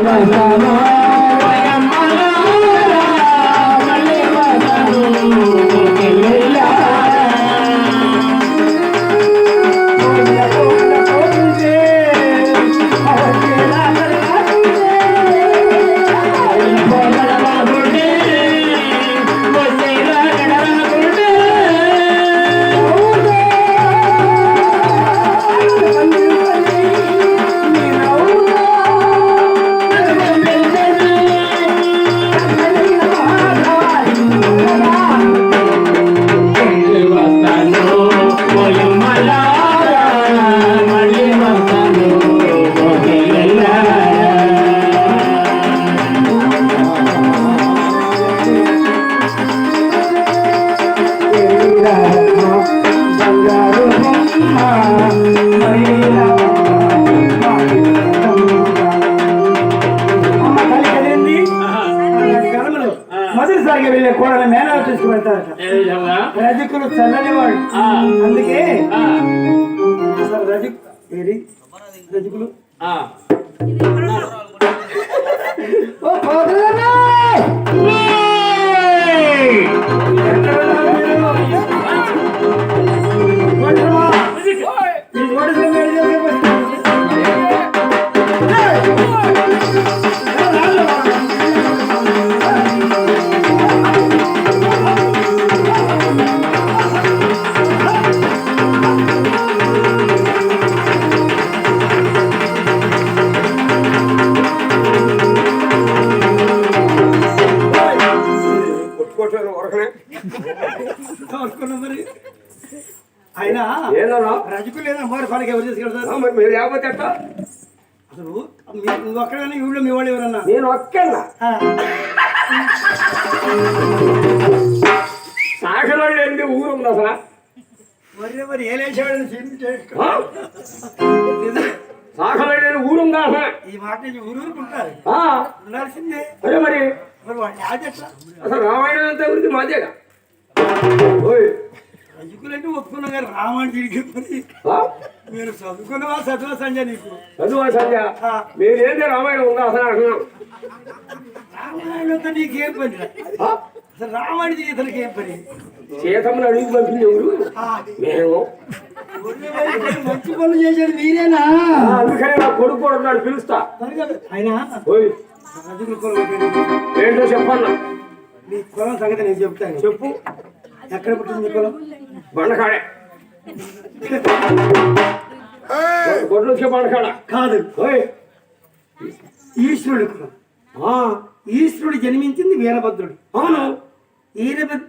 Bye. ఉండాల్సిందే అదే మరి మరి అసలు రామాయణం అంతా ఊరికి మాదేగా? ఓయ్. రజకులు అంటే ఒప్పుకున్నా కానీ రామాయణ తిరిగి మరి? మీరు చదువుకున్నవా చదువు సంజయ్ నీకు. చదువా సంధ్య? ఆ. మీరేంటి రామాయణం ఉందా అసలు అంటున్నాం? రామాయణంతో నీకేం పని? అసలు రామాయణ జీవితానికి ఏం పని? సీతమ్మని అడిగి పంపింది ఎవరు? మేము. మరి మంచి పనులు చేసేది మీరేనా? అందుకనే నా కొడుకు కూడా ఉన్నాడు పిలుస్తా. సరిగా ఏంటో చెప్పన్నా. నీ కులం సంగతి నేను చెప్తాను. చెప్పు. ఎక్కడ పుట్టింది కులం? బండకాడే. గొడ్లు వచ్చే బండకాడ. కాదు. ఓయ్! ఈశ్వరుడు కులం. ఈశ్వరుడు జన్మించింది వీరభద్రుడు. అవును. ఈరభద్ర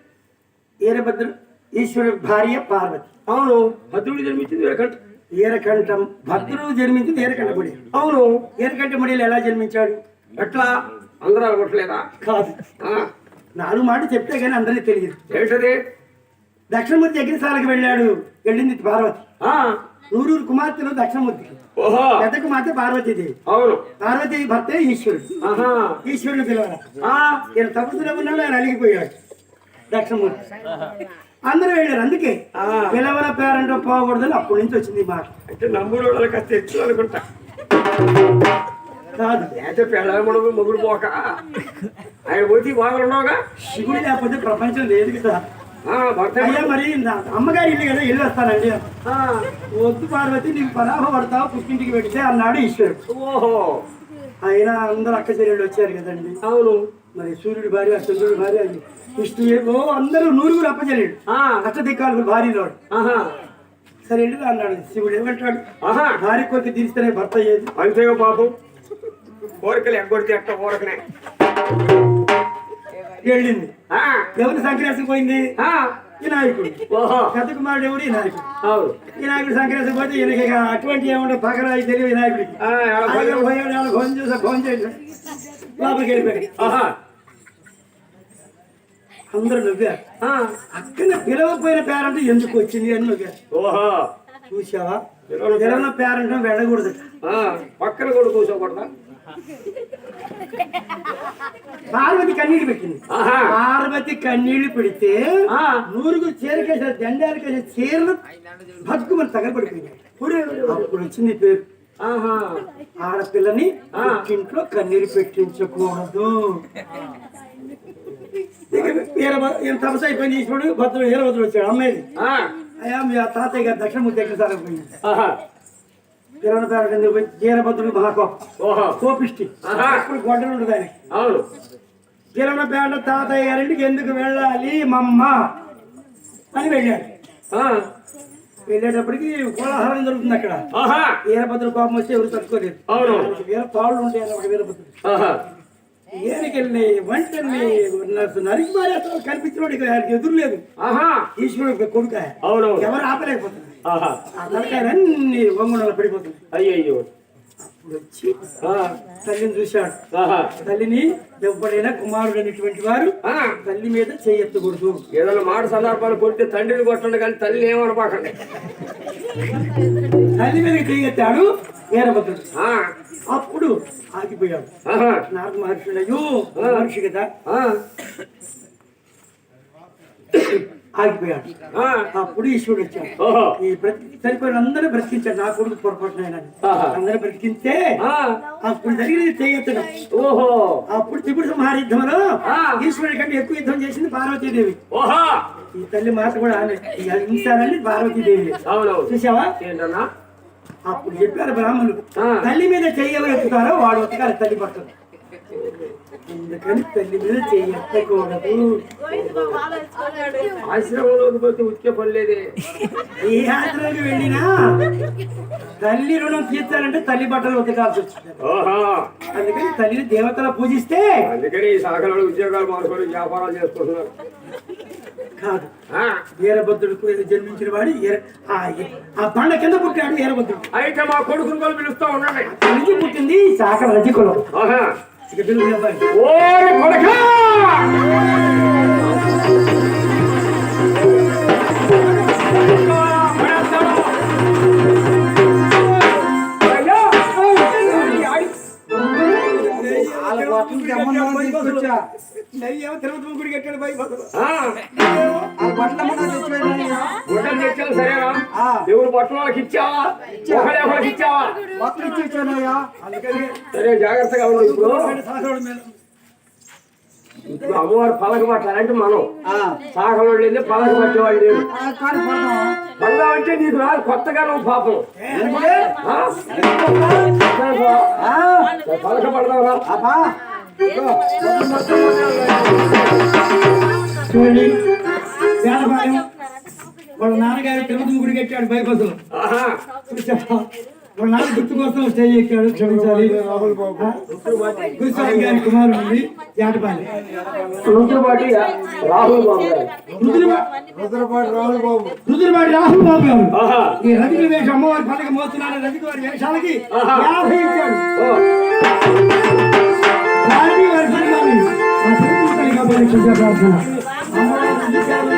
ఈరభద్రుడు ఈశ్వరుడు భార్య పార్వతి. అవును. భద్రుడు జన్మించింది వీరకంఠ. ఈరకంఠం భద్రుడు జన్మించింది ఈరకంఠముడి అవును. ఈరకంఠముడిలో ఎలా జన్మించాడు? ఎట్లా? అందరూ అనుకోవట్లేదా కాదు. ఆ, నాలుగు మాట చెప్తే కానీ అందరికీ తెలియదు. ఏంటది దక్షిణమూర్తి యజ్ఞశాలకు వెళ్ళాడు. వెళ్ళింది పార్వతి. నూరూరు కుమార్తెలు దక్షిణమూర్తికి ఓహో. పెద్ద కుమార్తె పార్వతీదేవి అవును. పార్వతీ భర్తే ఈశ్వరుడు. ఈశ్వరుడు పిలవాలి ఆ, ఈయన తపస్సులో ఉన్నాడు ఆయన అలిగిపోయాడు. దక్షిణమూర్తి. అందరూ వెళ్ళారు. అందుకే. పిలవల పేరంటో పోకూడదని అప్పటి నుంచి వచ్చింది మాట. అంటే నమ్ముడు వాళ్ళకి కాస్త తెచ్చు అనుకుంటా కాదు. లేకపోతే పెళ్ళమడు మొగుడు పోక. ఆయన పోతే బాగున్నావుగా శివుడు లేకపోతే ప్రపంచం లేదు కదా. ఆ, భర్త అయ్యా మరి అమ్మగారి ఇల్లు కదా ఇల్లు వస్తానండి. వద్దు పార్వతి నీకు పరాభ పడతావు పుట్టింటికి పెడితే అన్నాడు ఈశ్వరుడు. ఓహో. అయినా అందరూ అక్క చెల్లెళ్ళు వచ్చారు కదండి. అవును. మరి సూర్యుడి భార్య చంద్రుడి భార్య విష్ణు ఓ అందరూ నూరుగురు అప్పచెల్లెడు ఆ, అష్టదిక్కాలు భార్యలో ఆహా. సరే అన్నాడు? శివుడు ఏమంటాడు? ఆహా. భార్య కొరికి తీరిస్తేనే భర్త అయ్యేది. అంతేగా పాపం. కోరికలు ఎగ్గొడితే ఎట్ట కోరికనే వెళ్ళింది. ఆ, ఎవరి సంక్రాంతి పోయింది? వినాయకుడు ఓహో. పెద్ద కుమారుడు ఎవడు? వినాయకుడు అవును. వినాయకుడు సంక్రాంతి పోతే ఈయనకి అటువంటి ఏముండదు. పగరాయి తెలియదు వినాయకుడికి ఫోన్ చేసా ఫోన్ చేసి లోపలికి వెళ్ళిపోయాడు. ఆహా. అందరూ నవ్వారు. అక్కడ పిలవకపోయిన పేరంటే ఎందుకు వచ్చింది అని నవ్వారు. ఓహో. చూసావా పిలవని పేరంటే వెళ్ళకూడదు. ఆ, పక్కన కూడా కూర్చోకూడదా? పార్వతి కన్నీళ్ళు పెట్టింది. పార్వతి కన్నీళ్ళు పెడితే ఆ, నూరుగురు చీరకేసారు దండాలు కేసి చీరలు భగ్గుమని తగలబడిపోయినాయి. అప్పుడు వచ్చింది పేరు. ఆహా. ఆడపిల్లని ఆ. ఇంట్లో కన్నీరు పెట్టించకూడదు. ఈయన తపస్సు అయిపోయింది ఈశ్వరుడు భద్రుడు వీరభద్రుడు వచ్చాడు అమ్మాయి అయ్యా మీ ఆ తాతయ్య గారు దక్షిణమూర్తి ఎక్కడ సార్ పోయింది ఆహా. కిరణ పేర కింద పోయి వీరభద్రుడు మహాకోపం ఓహో. కోపిష్టి. ఇప్పుడు గొడ్డలు ఉంటుంది ఆయన అవును. కిరణ పేట తాతయ్య గారింటికి ఎందుకు వెళ్ళాలి మమ్మ? అని వెళ్ళాడు. వెళ్ళేటప్పటికి కోలాహలం జరుగుతుంది అక్కడ. ఆహా. వీరభద్రుడు కోపం వచ్చి ఎవరు తట్టుకోలేదు. అవును. వీర పావులు ఉంటాయి వీరభద్రుడు. ఆహా ఏరికెళ్ళి వంటల్ని నరికి కనిపించినోడు ఇక ఆయనకి ఎదురు లేదు. ఆహా. ఈశ్వరుడు కొడుక. అవునవును. ఎవరు ఆపలేకపోతున్నారు? ఆహా. ఆ తలకాయలన్నీ వంగుణాలు పడిపోతుంది అయ్యయ్యో. అప్పుడు వచ్చి ఆ, తల్లిని చూశాడు. తల్లిని ఎవడైనా కుమారుడు అనేటువంటి వారు తల్లి మీద చేయెత్తకూడదు. ఏదైనా మాట సందర్భాలు కొడితే తండ్రిని కొట్టండి కానీ తల్లి ఏమనపాకండి? తల్లి మీద చేయెత్తాడు వీరభద్రుడు. అప్పుడు ఆగిపోయాడు. నారద మహర్షుడు అయ్యో మహర్షి కదా. ఆ, ఆగిపోయాడు. అప్పుడు ఈశ్వరుడు వచ్చాడు. ఈ బ్రతి చనిపోయిన అందరూ బ్రతికించాడు నా కొడుకు పొరపాటున. అందరూ బ్రతికింతే ఆ, అప్పుడు జరిగినది చేయెత్తడం ఓహో. అప్పుడు త్రిపుర సంహార యుద్ధంలో. ఈశ్వరుడి కంటే ఎక్కువ యుద్ధం చేసింది పార్వతీదేవి. ఓహో. ఈ తల్లి మాట కూడా ఆమె హింసాలని పార్వతీదేవి. చూసావా? అప్పుడు చెప్పారు బ్రాహ్మణులు. తల్లి మీద చెయ్యలు ఎత్తుతారో వాడు ఒక్కగారు తల్లి పట్టదు ఎందుకని తల్లి మీద చెయ్యి ఎత్తకూడదు ఆశ్రమంలోకి పోతే ఉతికే పని లేదే. ఏ యాత్రకి వెళ్ళినా తల్లి రుణం తీర్చాలంటే తల్లి బట్టలు ఉతకాల్సి వచ్చింది. అందుకని తల్లిని దేవతల పూజిస్తే అందుకని ఈ శాఖలలో ఉద్యోగాలు మానుకొని వ్యాపారాలు చేసుకుంటున్నారు. కాదు. ఆ, వీరభద్రుడు జన్మించిన వాడు ఆ బండ కింద పుట్టాడు వీరభద్రుడు. అయితే మా కొడుకుని కూడా పిలుస్తా ఉండండి. పుట్టింది శాఖ రజకులం. ఓరి కొడకా! నెయ్యేమో తిరుపతి గుడి కట్టాడు బై భద్రుడు. గుడ్డలు తెచ్చావు? సరేనా? దేవుడు బట్టలు వాళ్ళకి ఇచ్చావా? ఒకడే ఒకరికి ఇచ్చావా? అందుకని సరే జాగ్రత్తగా ఉండు ఇప్పుడు. అమ్మవారు పలక పట్టాలంటే మనం. సాగవాడు లేదు పలక లేదు పడదామంటే నీకు రాదు. కొత్తగా నువ్వు పాపం. ఆ? సరే పో. చూడండి వేదపాలెం వాళ్ళ నాన్నగారు తిరుపతి గుడి కట్టాడు చూసావా? వాళ్ళ నాన్న గుర్తు కోసం స్టేజ్ ఎక్కాడు క్షమించాలి? గురుస్వామి గారి కుమారుడు ఉంది రుద్రపాటి రాహుల్ బాబు రుద్రపాటి రాహుల్ బాబు. రుద్రపాటి రాహుల్ బాబు గారు. ఆహా. ఈ రజకి వేష అమ్మవారి పండుగ మోస్తున్నాడు రజకి వారి వేషాలకి ఆహా. యాభై ఇచ్చాడు. ఓ. భారతీయ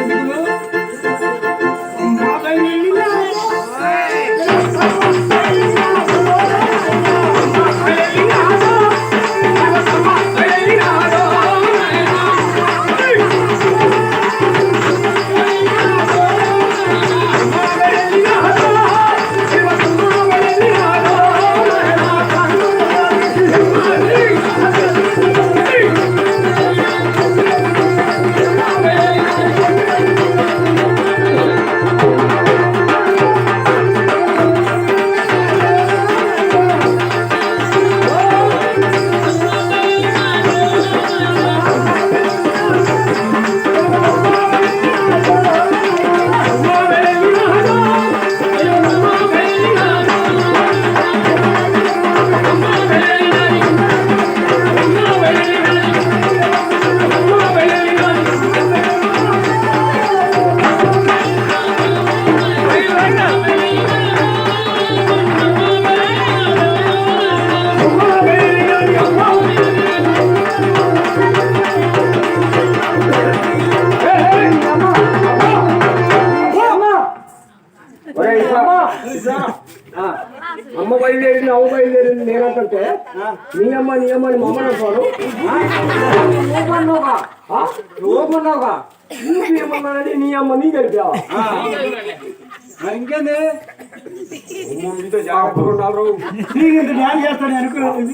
జాగ్రత్తగా నీకు ఇంత డ్యాన్స్ చేస్తాను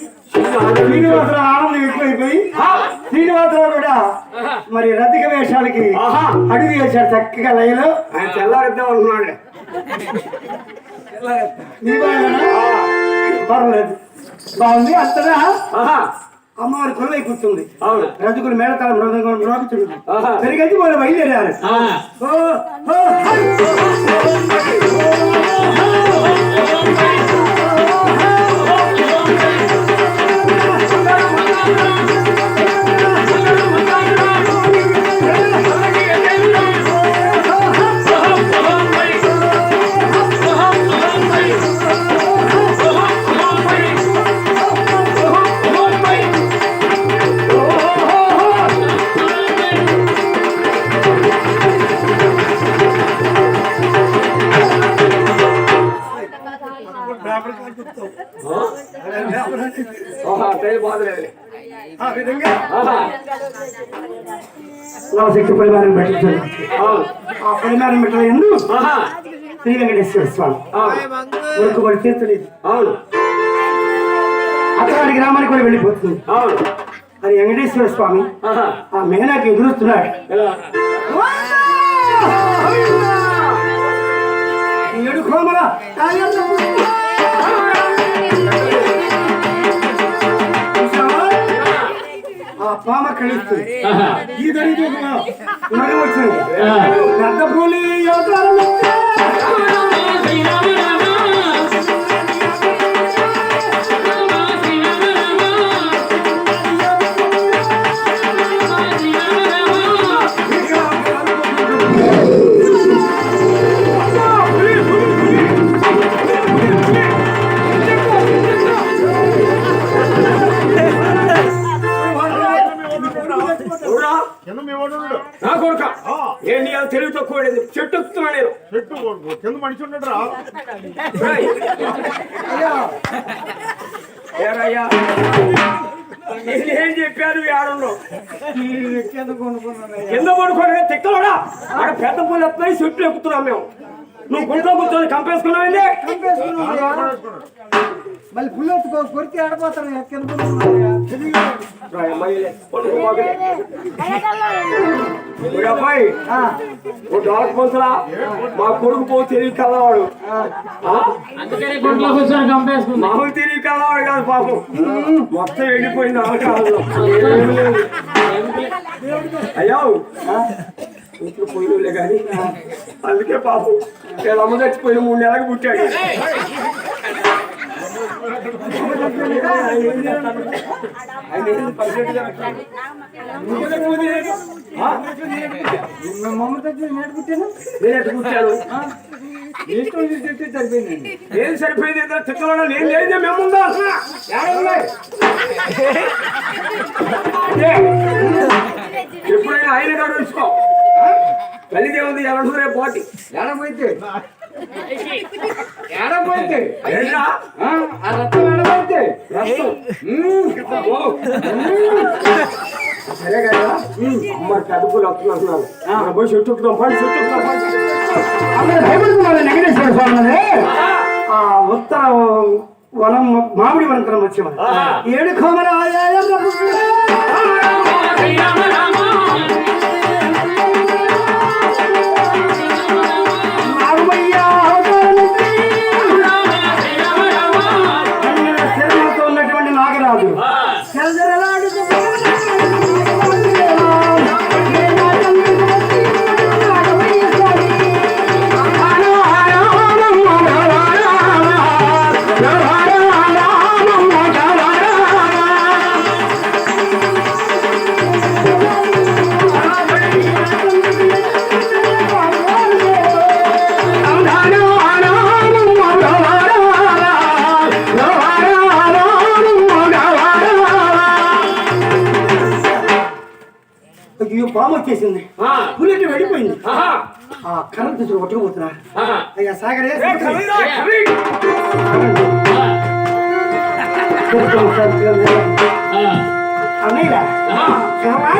శ్రీనివాసరావు. ఆనందం ఎక్కువైపోయి శ్రీనివాసరావు కూడా మరి రతిక వేషాలకి ఆహా. అడుగు వేశాడు చక్కగా లయలో. ఆయన తెల్లారిద్దాం అనుకున్నాడు? పర్వాలేదు. బాగుంది అంతగా అమ్మవారి కొలువై కూర్చుంది. అవును. రజకులు మేళతాళం మృదంగం మ్రోగుతుంది ఆహా. పెరిగైతే వాళ్ళు బయలుదేరారు. ఆ విధంగా? ఆహా. నవశక్తి పరిమాణం పెట్టించారు ఆ. పరిమాణం ఎందు ఆహా. శ్రీ వెంకటేశ్వర స్వామి. ఉరుకుబడి తీర్చలేదు. అవును. అతగాడి గ్రామానికి కూడా వెళ్ళిపోతుంది. అవును. అది వెంకటేశ్వర స్వామి ఆ మేనాకి ఎదురుస్తున్నాడు. ఏడు కోమల ఆ పామ కలుస్తుంది ఈ దళిత మగ వచ్చింది పెద్ద పులి ఎత్తున్నాయి చెట్లు ఎక్కుతున్నాం మేము. నువ్వు గుంట్లో కూర్చొని కంపేసుకున్నావు మళ్ళీ పుల్లు ఎత్తుకో కొరితే అబ్బాయి డాక్ పంచరా మా కొడుకు పో తెలివి కలవాడు మామూలు తెలివి కలవాడు కాదు పాపం. మొత్తం వెళ్ళిపోయింది లేదు. అయ్యో. ఇంట్లో పోయినలే కానీ. అందుకే పాపం వీళ్ళ అమ్మ చచ్చిపోయిన మూడు నెలలకు పుట్టాడు. ఆ? నేను పుట్టాను? ఏం సరిపోయింది. ఏదో తిక్కలో నేను లేదు మేముందా ఎప్పుడైనా ఆయన గారు ఉంచుకో. తల్లిదే ఉంది రేపు పోటీ. ఎడపోయితే ఎడపోయితే? ఆ? రక్తం ఎడపోయితే రక్తం. ఓ. సరే కదా? అమ్మ కడుపులు వస్తున్నారు పోయి చెట్టు ఎక్కుదాం, పండు చెట్టు ఎక్కుదాం, పండు. అక్కడ భయపడుతున్నారు వెంకటేశ్వర స్వామి ఉత్తర వనం మామిడి వనంతరం వచ్చి ఏడు కోమల ఆయాయ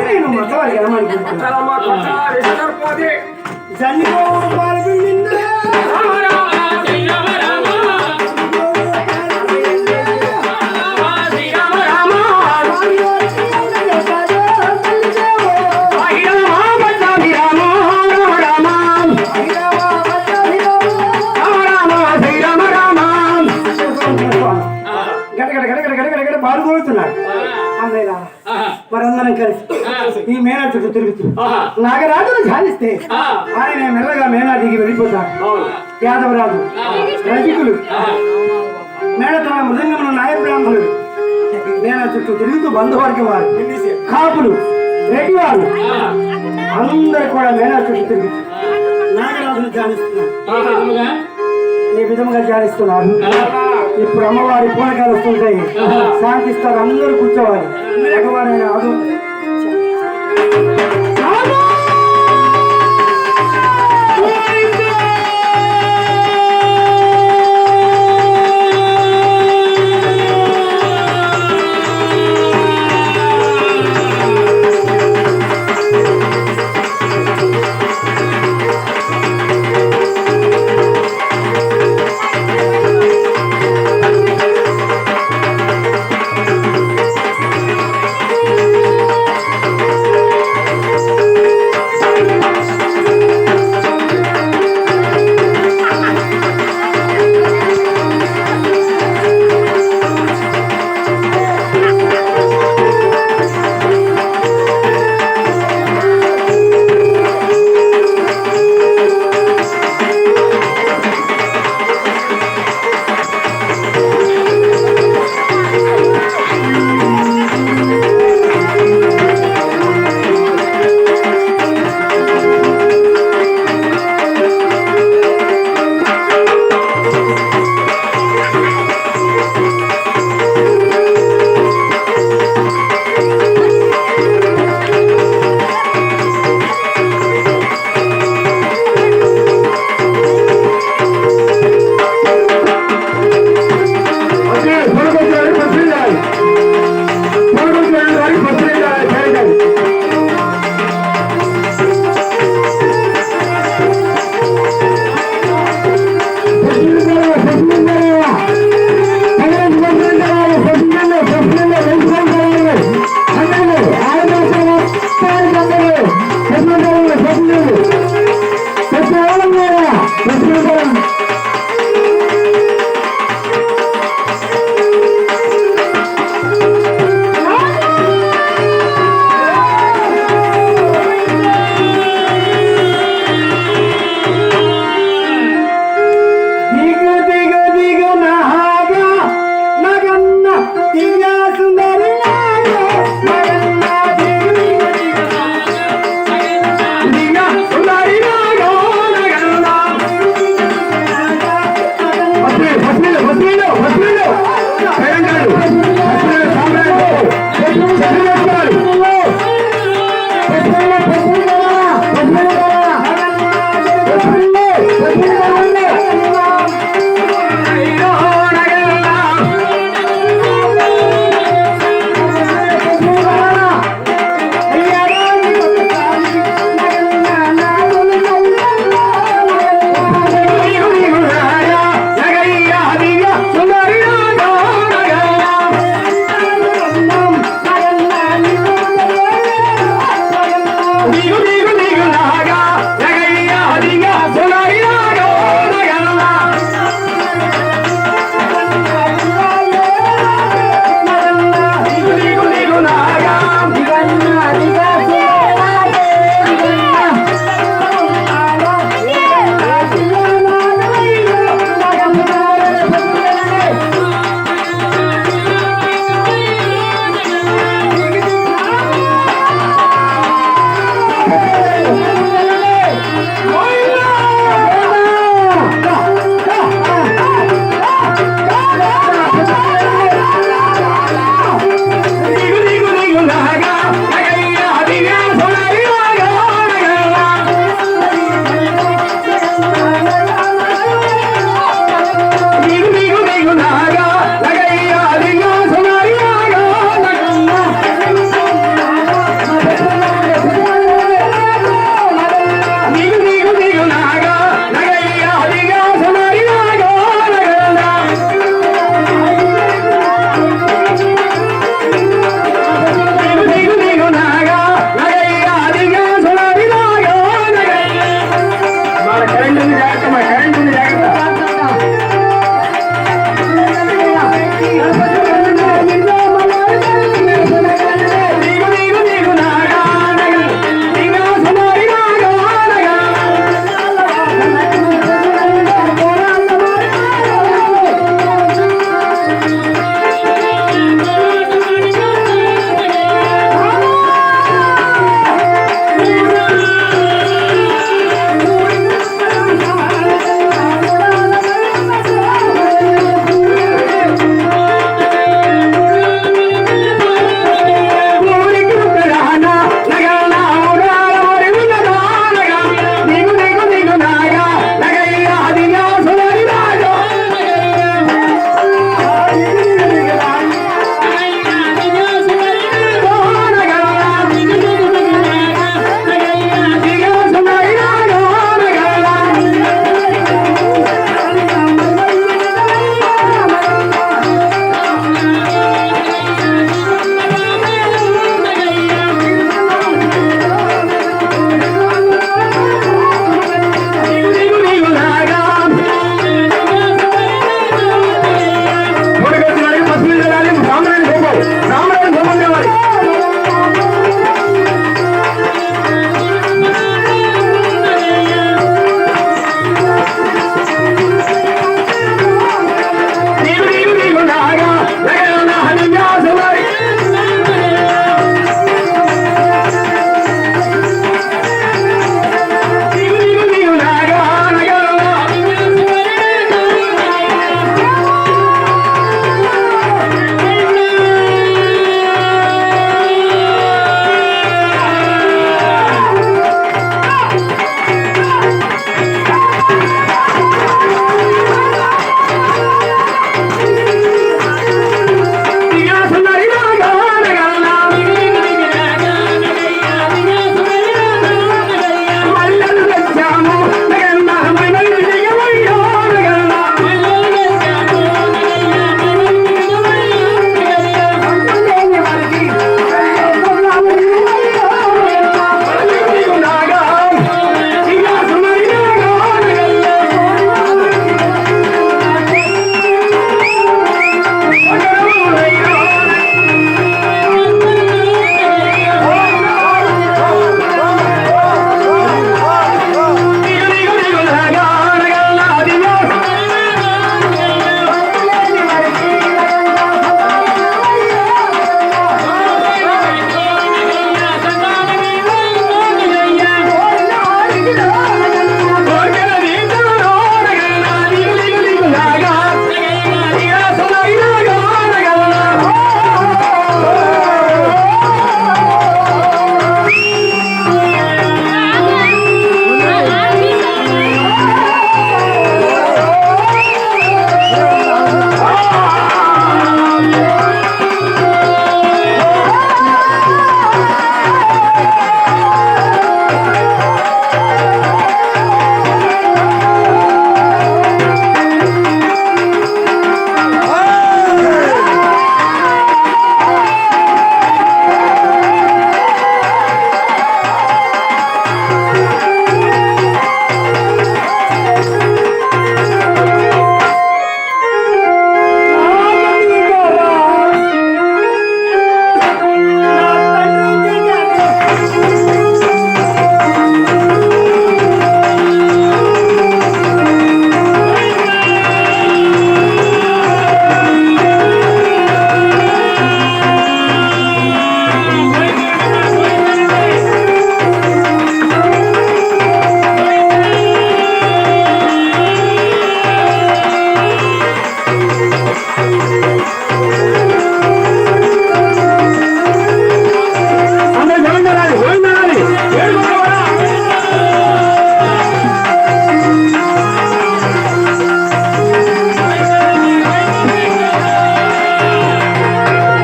నేను పోది. జన్మో చుట్టూ తిరుగుతూ. నాగరాజును ధ్యానిస్తే ఆయన మెల్లగా మేనా దిగి వెళ్ళిపోతాడు. అవును. యాదవరాజు రజకులు మేడతన మృదంగములు నాయ బ్రాహ్మణులు. మేనా చుట్టూ తిరుగుతూ బంధువర్గం వారు. కాపులు రెడ్డి వారు అందరు కూడా మేనా చుట్టూ తిరుగుతూ నాగరాజును ధ్యానిస్తున్నారు. ఆహా. ఈ విధముగా ధ్యానిస్తున్నారు? ఇప్పుడు అమ్మవారి పూనకాలు వస్తుంటాయి. శాంతిస్తారు. అందరూ కూర్చోవాలి. Thank you.